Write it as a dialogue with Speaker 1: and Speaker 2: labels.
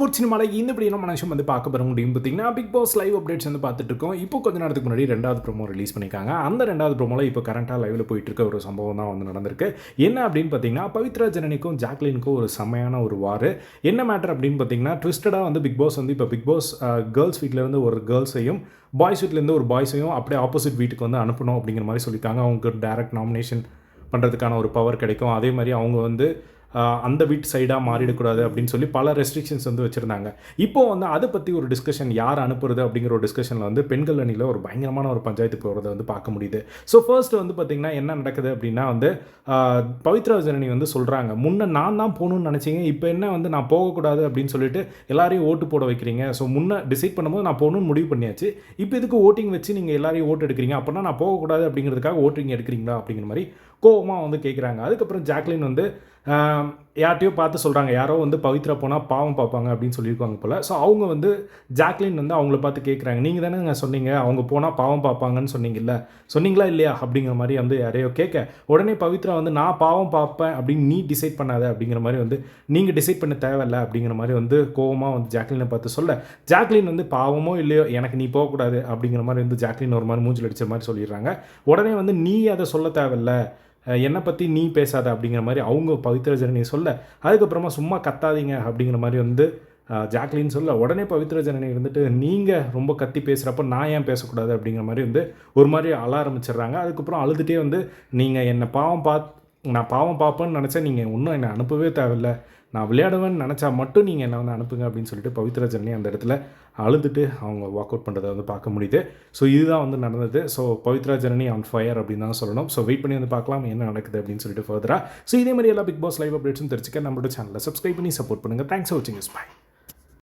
Speaker 1: Sports சினிமாவில் இந்த இப்படி நம்ம மனுஷன் வந்து பார்க்க பெற முடியும் பார்த்தீங்கன்னா பிக் பாஸ் லைவ் அப்டேட்ஸ் வந்து பார்த்துட்டு இருக்கோம். இப்போ கொஞ்ச நேரத்துக்கு முன்னாடி ரெண்டாவது ப்ரோமோ ரிலீஸ் பண்ணியிருக்காங்க. அந்த ரெண்டாவது ப்ரோமோவில் இப்போ கரண்ட்டாக லைவில் போயிட்டு இருக்க ஒரு சம்பவம் தான் வந்து நடந்திருக்கு. என்ன அப்படின்னு பார்த்தீங்கன்னா பவித்ரா ஜனனிக்கும் ஜாக்லினுக்கும் ஒரு செம்மையான ஒரு வார் என்ன மேட்டர் அப்படின்னு பார்த்தீங்கன்னா ட்விஸ்டடாக வந்து பிக் பாஸ் வந்து இப்போ பிக் பாஸ் கேர்ள்ஸ் வீட்டிலேருந்து ஒரு கேர்ள்ஸையும் பாய்ஸ் வீட்டிலேருந்து ஒரு பாய்ஸையும் அப்படியே ஆப்போசிட் வீட்டுக்கு வந்து அனுப்பணும் அப்படிங்கிற மாதிரி சொல்லியிருக்காங்க. அவங்களுக்கு டேரக்ட் நாமினேஷன் பண்ணுறதுக்கான ஒரு பவர் கிடைக்கும். அதே மாதிரி அவங்க வந்து அந்த வீட்டு சைடாக மாறிடக்கூடாது அப்படின்னு சொல்லி பல ரெஸ்ட்ரிக்ஷன்ஸ் வந்து வச்சுருந்தாங்க. இப்போ வந்து அதை பற்றி ஒரு டிஸ்கஷன் யார் அனுப்புறது அப்படிங்கிற ஒரு டிஸ்கஷனில் வந்து பெண்கள் அணியில் ஒரு பயங்கரமான ஒரு பஞ்சாயத்து போகிறத வந்து பார்க்க முடியுது. ஸோ ஃபர்ஸ்ட் வந்து பார்த்திங்கன்னா என்ன நடக்குது அப்படின்னா வந்து பவித்ரா ஜனனி வந்து சொல்கிறாங்க முன்னே நான் தான் போகணும்னு நினச்சிங்க இப்போ என்ன வந்து நான் போகக்கூடாது அப்படின்னு சொல்லிட்டு எல்லாரையும் ஓட்டு போட வைக்கிறீங்க. ஸோ முன்ன டிசைட் பண்ணும்போது நான் போகணும்னு முடிவு பண்ணியாச்சு. இப்போ இதுக்கு ஓட்டிங் வச்சு நீங்கள் எல்லாரையும் ஓட்டு எடுக்கிறீங்க? அப்படின்னா நான் போகக்கூடாது அப்படிங்கிறதுக்காக ஓட்டிங் எடுக்கிறீங்களா? அப்படிங்கிற மாதிரி கோவமாக வந்து கேட்குறாங்க அதுக்கப்புறம் ஜாக்லின் வந்து ஆம், பார்த்து சொல்கிறாங்க யாரோ வந்து பவித்ரா போனால் பாவம் பார்ப்பாங்க அப்படின்னு சொல்லியிருக்காங்க போல். ஸோ அவங்க வந்து ஜாக்லின் வந்து அவங்கள பார்த்து கேட்குறாங்க நீங்கள் தானே சொன்னீங்க. அவங்க போனால் பாவம் பார்ப்பாங்கன்னு சொன்னீங்கல்ல. சொன்னீங்களா இல்லையா? அப்படிங்கிற மாதிரி வந்து யாரையோ கேட்க உடனே பவித்ரா வந்து நான் பாவம் பார்ப்பேன் அப்படின்னு நீ டிசைட் பண்ணாத அப்படிங்கிற மாதிரி வந்து நீங்கள் டிசைட் பண்ண தேவையில்ல அப்படிங்கிற மாதிரி வந்து கோவமாக வந்து ஜாக்லினை பார்த்து சொல்ல. ஜாக்லின் வந்து பாவமோ இல்லையோ எனக்கு நீ போகக்கூடாது அப்படிங்கிற மாதிரி வந்து ஜாக்லின் ஒரு மாதிரி மூஞ்சில் அடித்த மாதிரி சொல்லிடுறாங்க. உடனே வந்து நீ அதை சொல்ல தேவையில்ல. என்னை பற்றி நீ பேசாத அப்படிங்கிற மாதிரி அவங்க பவித்ரஜனனி சொல்ல அதுக்கப்புறமா சும்மா கத்தாதீங்க அப்படிங்கிற மாதிரி வந்து அஹ், ஜாக்லின் சொல்ல உடனே பவித்ர ஜனனி இருந்துட்டு நீங்கள் ரொம்ப கத்தி பேசுகிறப்ப நான் ஏன் பேசக்கூடாது? அப்படிங்கிற மாதிரி வந்து ஒரு மாதிரி அழ ஆரம்பிச்சிடுறாங்க. அதுக்கப்புறம் அழுதுகிட்டே வந்து நீங்கள் என்னை பாவம் பாத் நான் பாவம் பார்ப்பேன்னு நினச்சா நீங்கள் இன்னும் என்னை அனுப்பவே தேவையில்ல. நான் விளையாடுவேன்னு நினச்சா மட்டும் நீங்கள் என்னை வந்து அனுப்புங்க அப்படின்னு சொல்லிட்டு பவித்ரா ஜனனி அந்த இடத்துல அழுதுட்டு அவங்க வாக் அவுட் பண்ணுறதை வந்து பார்க்க முடியுது. ஸோ இதுதான் வந்து நடந்தது. So Pavithra Janani on fire அப்படின்னு தான் சொல்லணும். ஸோ வெயிட் பண்ணி வந்து பார்க்கலாம் என்ன நடக்குது அப்படின்னு சொல்லிட்டு ஃபர்தராக ஸோ இதே மாதிரி எல்லா பிக் பாஸ் லைவ் அப்டேட்ஸும் தெரிஞ்சுக்க நம்மளோட சேனலை சப்ஸ்கிரைப் பண்ணி சப்போர்ட் பண்ணுங்கள் தேங்க்ஸ் ஃபார் வாட்சிங் இஸ் பை